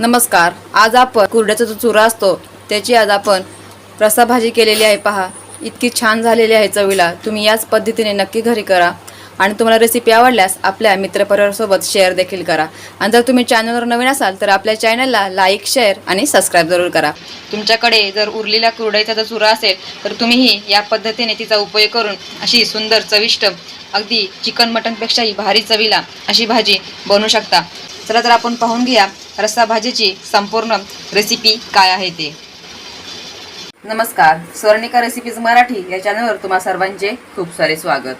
नमस्कार. आज आपण कुरड्याचा जो चुरा असतो त्याची आज आपण रसाभाजी केलेली आहे. पहा इतकी छान झालेली आहे चवीला. तुम्ही याच पद्धतीने नक्की घरी करा. आणि तुम्हाला रेसिपी आवडल्यास आपल्या मित्रपरिवारासोबत शेअर देखील करा. आणि जर तुम्ही चॅनलवर नवीन असाल तर आपल्या चॅनलला लाईक शेअर आणि सबस्क्राईब जरूर करा. तुमच्याकडे जर उरलेल्या कुरडईचा जर चुरा असेल तर तुम्हीही या पद्धतीने तिचा उपयोग करून अशी सुंदर चविष्ट अगदी चिकन मटनपेक्षाही भारी चवीला अशी भाजी बनवू शकता. चला तर आपण पाहून घेऊया रस्सा भाजीची संपूर्ण रेसिपी काय आहे ते. नमस्कार स्वर्णिका रेसिपीज मराठी या चॅनलवर तुम्हा सर्वांचे खूप सारे स्वागत.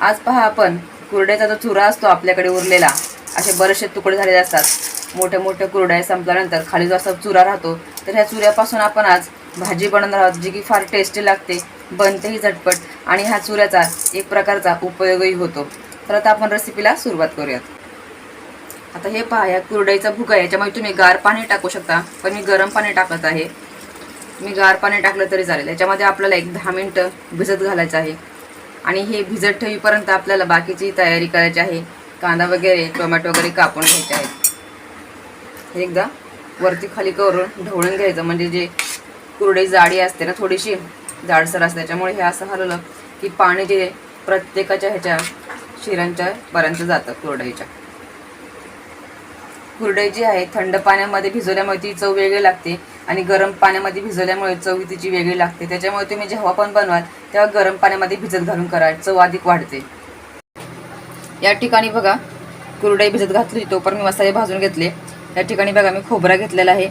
आज पहा आपण कुरड्याचा जो चुरा असतो आपल्याकडे उरलेला असे बरेचसे तुकडे झालेले असतात. मोठ्या मोठ्या कुरड्या संपल्यानंतर खाली जो असा चुरा राहतो तर ह्या चुऱ्यापासून आपण आज भाजी बनवणार आहोत जी की फार टेस्टी लागते बनतेही झटपट आणि ह्या चुऱ्याचा एक प्रकारचा उपयोगही होतो. तर आता आपण रेसिपीला सुरुवात करूयात. आता हे पहा या कुरडईचा भुगा आहे याच्यामध्ये तुम्ही गार पाणी टाकू शकता पण मी गरम पाणी टाकत आहे. मी गार पाणी टाकलं तरी चालेल. याच्यामध्ये आपल्याला एक दहा मिनटं भिजत घालायचं आहे. आणि हे भिजत ठेवीपर्यंत आपल्याला बाकीची तयारी करायची आहे. कांदा वगैरे टोमॅटो वगैरे कापून घ्यायचे आहेत. हे एकदा वरती खाली करून ढवळून घ्यायचं. म्हणजे जे कुरडई जाडी असते ना थोडीशी जाडसर असते. त्याच्यामुळे हे असं हलवलं की पाणी जे प्रत्येकाच्या ह्याच्या शिरांच्या पर्यंत जातं कुरडईच्या. कुरडई जी आहे थंड पाण्यामध्ये भिजवल्यामुळे ती चव वेगळी लागते आणि गरम पाण्यामध्ये भिजवल्यामुळे चव तिची वेगळी लागते. त्याच्यामुळे तुम्ही जेव्हा पण बनवाल तेव्हा गरम पाण्यामध्ये भिजत घालून करा चव अधिक वाढते. या ठिकाणी बघा कुरडई भिजत घातली तोपर्यंत मी मसाले भाजून घेतले. या ठिकाणी बघा मी खोबरा घेतलेला आहे.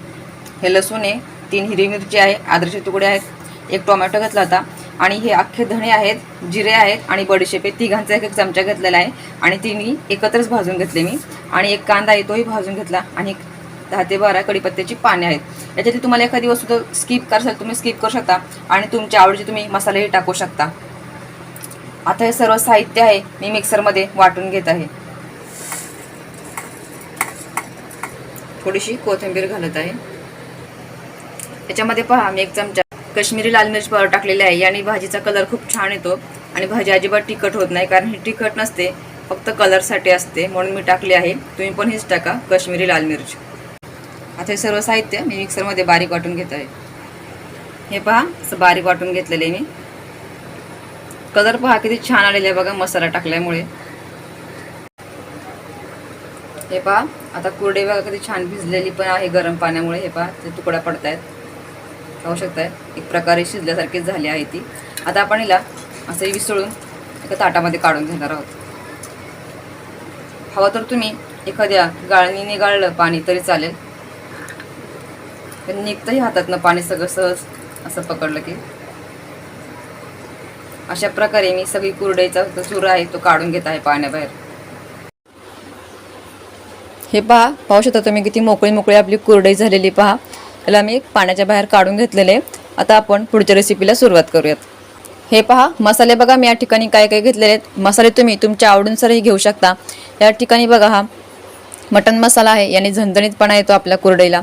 हे लसूण आहे तीन हिरवी मिरची आहे आदरचे तुकडे आहेत. एक टोमॅटो घेतला होता. आणि हे अख्खे धणे आहेत जिरे आहेत आणि बडीशेप तिघांचा एक एक चमचा घेतलेला आहे आणि तिन्ही एकत्रच भाजून घेतले मी. आणि एक कांदा आहे तोही भाजून घेतला आणि दहा ते बारा कडीपत्त्याची पाने आहेत. याच्यातली तुम्हाला एखादी वस्तू तर स्किप करसाल तुम्ही स्किप करू शकता आणि तुमच्या आवडीचे तुम्ही मसालेही टाकू शकता. आता हे सर्व साहित्य आहे मी मिक्सरमध्ये वाटून घेत आहे. थोडीशी कोथिंबीर घालत आहे. याच्यामध्ये पहा मी एक चमचा कश्मीरी लाल मिरच पावडर टाकलेली आहे. याने भाजीचा कलर खूप छान येतो आणि भाजी अजिबात तिखट होत नाही कारण ही तिखट नसते फक्त कलरसाठी असते म्हणून मी टाकली आहे. तुम्ही पण हेच टाका कश्मीरी लाल मिरच. आता हे सर्व साहित्य मी मिक्सरमध्ये बारीक वाटून घेत आहे हे पहा असं बारीक वाटून घेतलेलं आहे मी. कलर पहा किती छान आलेला आहे बघा मसाला टाकल्यामुळे. हे पहा आता कुरडे बघा किती छान भिजलेली पण आहे गरम पाण्यामुळे. हे पहा ते तुकडा पडत आहेत पाहू शकताय एक प्रकारे शिजल्यासारखीच झाली आहे ती. आता आपण हिला असं विसळून एका ताटामध्ये काढून घेणार आहोत. हवं तर तुम्ही एखाद्या गाळणीने गाळलं पाणी तरी चालेल. पण निघतंही हातातनं पाणी सगळं सहज असं पकडलं की. अशा प्रकारे मी सगळी कुरडईचा जो चुरा आहे तो काढून घेत आहे पाण्याबाहेर. हे पहा पाहू शकता तुम्ही किती मोकळी मोकळी आपली कुरडई झालेली पहा. त्याला मी पाण्याच्या बाहेर काढून घेतलेले. आता आपण पुढच्या रेसिपीला सुरुवात करूयात. हे पहा मसाले बघा मी या ठिकाणी काय काय घेतलेले आहेत. मसाले तुम्ही तुमच्या आवडीनुसारही घेऊ शकता. या ठिकाणी बघा हा मटन मसाला आहे याने झणझणीतपणा येतो आपल्या कुरडईला.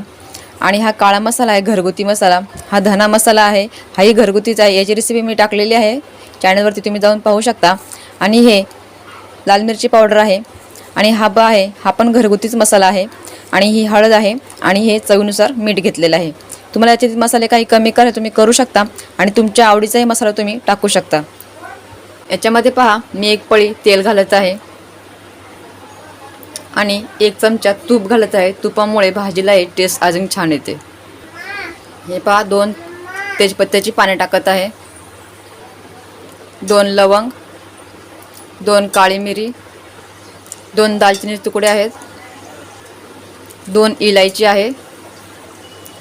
आणि हा काळा मसाला आहे घरगुती मसाला. हा धना मसाला आहे हाही घरगुतीच आहे. याची रेसिपी मी टाकलेली आहे. चॅनलवरती तुम्ही जाऊन पाहू शकता. आणि हे लाल मिरची पावडर आहे. आणि हा बा आहे हा पण घरगुतीच मसाला आहे. आणि ही हळद आहे आणि हे चवीनुसार मीठ घेतलेलं आहे. तुम्हाला याचे मसाले काही कमी करा तुम्ही करू शकता आणि तुमच्या आवडीचाही मसाला तुम्ही टाकू शकता. याच्यामध्ये पहा मी एक पळी तेल घालत आहे. आणि एक चमचा तूप घालत आहे. तुपामुळे भाजीला एक टेस्ट अजून छान येते. हे पहा दोन तेजपत्त्याची पाने टाकत आहे. दोन लवंग दोन काळी मिरी दोन दालचिनीचे तुकडे आहेत. दोन इलायची आहे.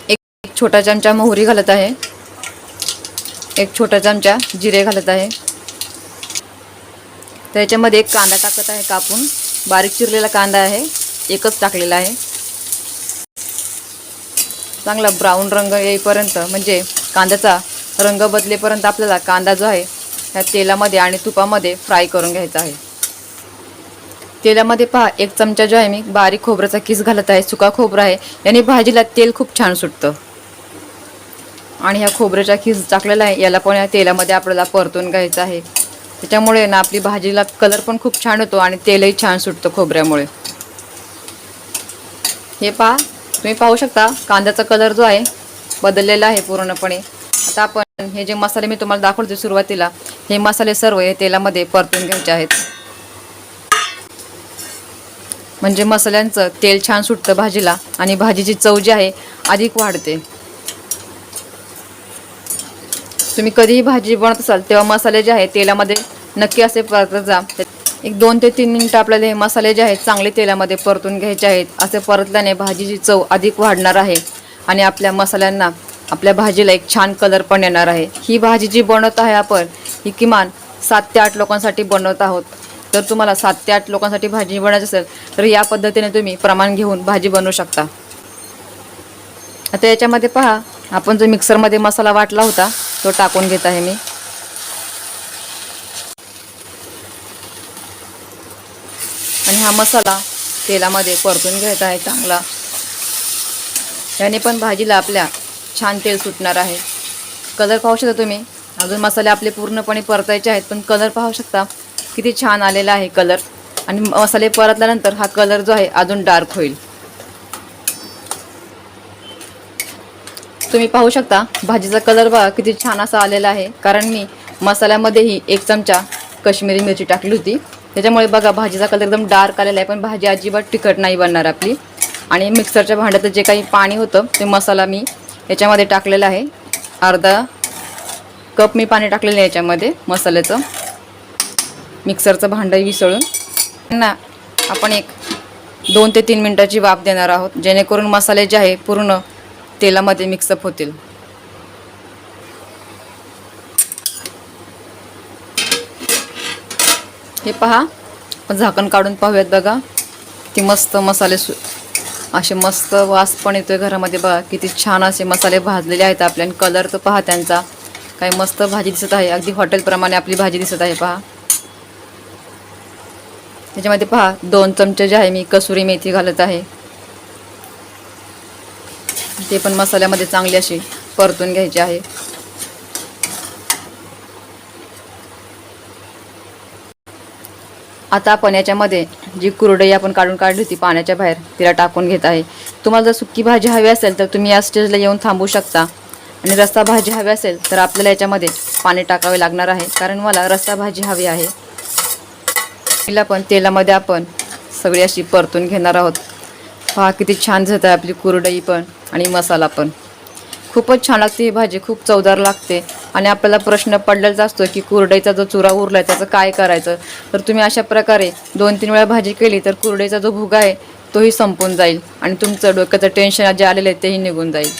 एक एक छोटा चमचा मोहरी घालत आहे. एक छोटा चमचा जिरे घालत आहे. त्याच्यामध्ये एक कांदा टाकत आहे कापून. बारीक चिरलेला कांदा आहे. एकच टाकलेला आहे. चांगला ब्राऊन रंग येईपर्यंत म्हणजे कांद्याचा रंग बदलेपर्यंत आपल्याला कांदा जो आहे ह्या तेलामध्ये आणि तुपामध्ये फ्राय करून घ्यायचा आहे. तेलामध्ये पहा एक चमचा जो आहे मी बारीक खोबऱ्याचा किस घालत आहे सुका खोबरं आहे. याने भाजीला तेल खूप छान सुटतं. आणि ह्या खोबऱ्याचा किस टाकलेला आहे याला पण या तेलामध्ये आपल्याला परतून घ्यायचं आहे. त्याच्यामुळे ना आपली भाजीला कलर पण खूप छान होतो आणि तेलही छान सुटतं खोबऱ्यामुळे. हे पहा तुम्ही पाहू शकता कांद्याचा कलर जो आहे बदललेला आहे पूर्णपणे. आता आपण हे जे मसाले मी तुम्हाला दाखवते सुरुवातीला हे मसाले सर्व हे तेलामध्ये परतून घ्यायचे आहेत. म्हणजे मसाल्यांचं तेल छान सुटतं भाजीला आणि भाजीची चव जी आहे अधिक वाढते. तुम्ही कधीही भाजी बनवत असाल तेव्हा मसाले जे आहे तेलामध्ये नक्की असे परतत जा. एक दोन ते तीन मिनिटं आपल्याला हे मसाले जे आहेत चांगले तेलामध्ये परतून घ्यायचे आहेत. असे परतल्याने भाजीची चव अधिक वाढणार आहे आणि आपल्या मसाल्यांना आपल्या भाजीला एक छान कलर पण येणार आहे. ही भाजी जी बनवत आहे आपण ही किमान सात ते आठ लोकांसाठी बनवत आहोत. तर तुम्हाला सात ते आठ लोकांसाठी भाजी बनवायची असेल तर या पद्धतीने तुम्ही प्रमाण घेऊन भाजी बनवू शकता. आता याच्यामध्ये पहा आपण जो मिक्सरमध्ये मसाला वाटला होता तो टाकून घेत आहे मी. आणि हा मसाला तेलामध्ये परतून घेत आहे चांगला. याने पण भाजीला आपल्या छान तेल सुटणार आहे. कलर पाहू शकता तुम्ही. अजून मसाले आपले पूर्णपणे परतायचे आहेत पण कलर पाहू शकता. किती छान आलेला आहे कलर. आणि मसाले परतल्यानंतर हा कलर जो आहे अजून डार्क होईल. तुम्ही पाहू शकता भाजीचा कलर बघा किती छान असा आलेला आहे. कारण मी मसाल्यामध्येही एक चमचा कश्मीरी मिरची टाकली होती. त्याच्यामुळे बघा भाजीचा कलर एकदम डार्क आलेला आहे. पण भाजी अजिबात तिखट नाही बनणार आपली. आणि मिक्सरच्या भांड्यात जे काही पाणी होतं ते मसाला मी याच्यामध्ये टाकलेला आहे. अर्धा कप मी पाणी टाकलेलं आहे याच्यामध्ये मसाल्याचं. मिक्सरचं भांडंही विसळून ना आपण एक दोन ते तीन मिनटाची वाफ देणार आहोत जेणेकरून मसाले जे आहे पूर्ण तेलामध्ये मिक्सअप होतील. हे पहा आपण झाकण काढून पाहूयात बघा ती मस्त मसाले सु असे मस्त वास पण येतोय घरामध्ये बघा किती छान असे मसाले भाजलेले आहेत आपल्या आणि कलर तर पहा त्यांचा काही मस्त भाजी दिसत आहे. अगदी हॉटेलप्रमाणे आपली भाजी दिसत आहे पहा. त्याच्यामध्ये पहा दोन चमचे जे आहे मी कसुरी मेथी घालत आहे. ते पण मसाल्यामध्ये चांगली अशी परतून घ्यायची आहे. आता आपण याच्यामध्ये जी कुरडई आपण काढून काढली होती पाण्याच्या बाहेर तिला टाकून घेत आहे. तुम्हाला जर सुकी भाजी हवी असेल तर तुम्ही या स्टेजला येऊन थांबू शकता. आणि रस्सा भाजी हवी असेल तर आपल्याला याच्यामध्ये पाणी टाकावे लागणार आहे. कारण मला रस्सा भाजी हवी आहे. तिला पण तेलामध्ये आपण सगळी अशी परतून घेणार आहोत. पहा किती छान जात आहे आपली कुरडई पण आणि मसाला पण. खूपच छान लागते ही भाजी खूप चवदार लागते. आणि आपल्याला प्रश्न पडलेलाच असतो की कुरडईचा जो चुरा उरला आहे त्याचं काय करायचं? तर तुम्ही अशा प्रकारे दोन तीन वेळा भाजी केली तर कुरडईचा जो भुगा आहे तोही संपून जाईल. आणि तुमचं डोक्याचं टेन्शन जे आलेलं आहे तेही निघून जाईल.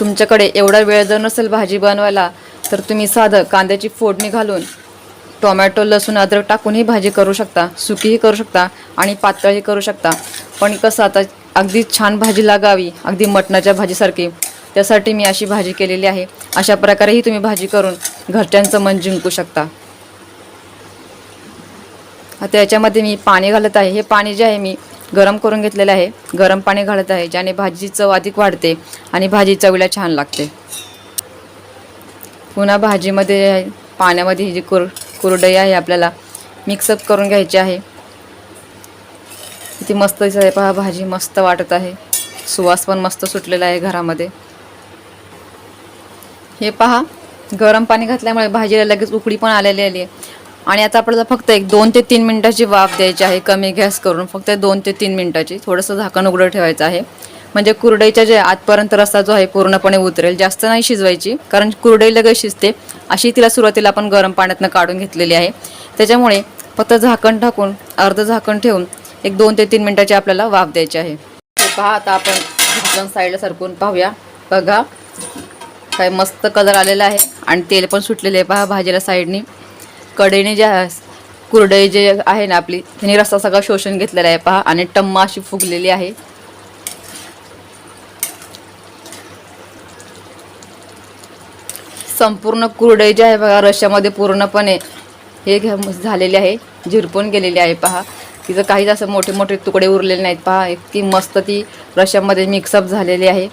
तुमच्याकडे एवढा वेळ जर नसेल भाजी बनवायला तर तुम्ही साधं कांद्याची फोडणी घालून टोमॅटो लसूण अद्रक टाकूनही भाजी करू शकता सुकीही करू शकता आणि पातळही करू शकता. पण कसं आता अगदी छान भाजी लागावी अगदी मटणाच्या भाजीसारखी. त्यासाठी मी अशी भाजी केलेली आहे. अशा प्रकारेही तुम्ही भाजी करून घरच्यांचं मन जिंकू शकता. आता याच्यामध्ये मी पाणी घालत आहे. हे पाणी जे आहे मी गरम करून घेतलेलं आहे. गरम पाणी घालत आहे ज्याने भाजीची चव अधिक वाढते आणि भाजी चवीला छान लागते. पुन्हा भाजीमध्ये पाण्यामध्ये जी कुर कुरडई आहे आपल्याला मिक्सअप करून घ्यायची आहे. किती मस्त दिसत आहे पहा भाजी मस्त वाटत आहे. सुवास पण मस्त सुटलेला आहे घरामध्ये. हे पहा गरम पाणी घातल्यामुळे भाजीला लगेच उकडी पण आलेली आली आहे. आणि आता आपल्याला फक्त एक दोन ते तीन मिनटाची वाफ द्यायची आहे कमी गॅस करून. फक्त दोन ते तीन मिनटाची. थोडंसं झाकण उघडं ठेवायचं आहे. म्हणजे कुरडईच्या जे आतपर्यंत रस्ता जो आहे पूर्णपणे उतरेल जास्त नाही शिजवायची कारण कुरडई लगेच शिजते. अशी तिला सुरुवातीला आपण गरम पाण्यातनं काढून घेतलेली आहे. त्याच्यामुळे फक्त झाकण टाकून अर्ध झाकण ठेवून एक दोन ते तीन मिनटाची आपल्याला वाफ द्यायची आहे. हे पहा आता आपण झाकण साईडला सरकून पाहूया. बघा काय मस्त कलर आलेला आहे. आणि तेल पण सुटलेले आहे पहा भाजीला साईडनी. कडेने जे कुरडई जे आहे ना आपली त्यांनी रस्ता सगळा शोषण घेतलेला आहे पहा. आणि टम्मा अशी फुगलेली आहे. संपूर्ण कुरडई जे आहे बघा रश्यामध्ये पूर्णपणे हे घ्या- झालेले आहे झिरपून गेलेली आहे पहा. तिचं काहीच असं मोठे मोठे तुकडे उरलेले नाहीत पहा. इतकी मस्त ती रश्यामध्ये मिक्सअप झालेली आहे.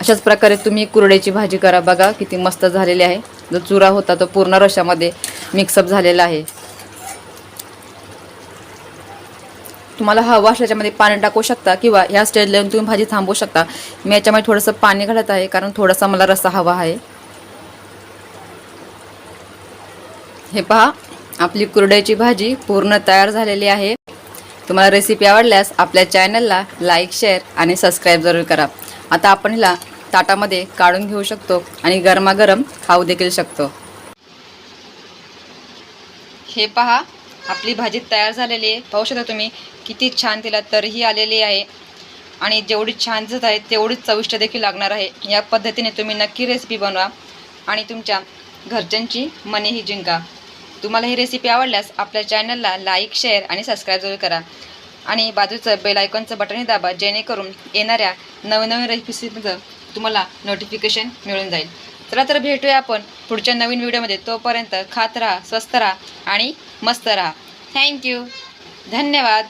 अशाच प्रकारे तुम्ही कुरडईची भाजी करा बघा किती मस्त झालेली आहे. जो चुरा होता तो पूर्ण रश्श्यामध्ये मिक्सअप झालेला आहे. तुम्हाला हवा असल्याच्यामध्ये याच्यामध्ये पाणी टाकू शकता किंवा ह्या स्टेजला येऊन तुम्ही भाजी थांबवू शकता. मी याच्यामध्ये थोडंसं पाणी घालत आहे कारण थोडासा मला रस्सा हवा आहे. हे पहा आपली कुरड्याची भाजी पूर्ण तयार झालेली आहे. तुम्हाला रेसिपी आवडल्यास आपल्या चॅनलला लाईक शेअर आणि सबस्क्राईब जरूर करा. आता आपण हिला ताटामध्ये काढून घेऊ शकतो आणि गरमागरम खाऊ देखील शकतो. हे पहा आपली भाजी तयार झालेली आहे. पाहू शकता तुम्ही किती छान तिला तरीही आलेली आहे. आणि जेवढी छान दिसत आहे तेवढीच चविष्ट देखील लागणार आहे. या पद्धतीने तुम्ही नक्की रेसिपी बनवा आणि तुमच्या घरच्यांची मनेही जिंका. तुम्हाला ही रेसिपी आवडल्यास आपल्या चॅनलला लाईक शेअर आणि सबस्क्राईब जरूर करा. आणि बाजूचं बेल आयकॉनचं बटनही दाबा जेणेकरून येणाऱ्या नवीन नवीन रेसिपीचं तुम्हाला नोटिफिकेशन मिळून जाईल. चला तर भेटूया आपण पुढच्या नवीन व्हिडिओमध्ये तोपर्यंत खात राहा स्वस्त राहा आणि मस्त राहा. थँक्यू धन्यवाद.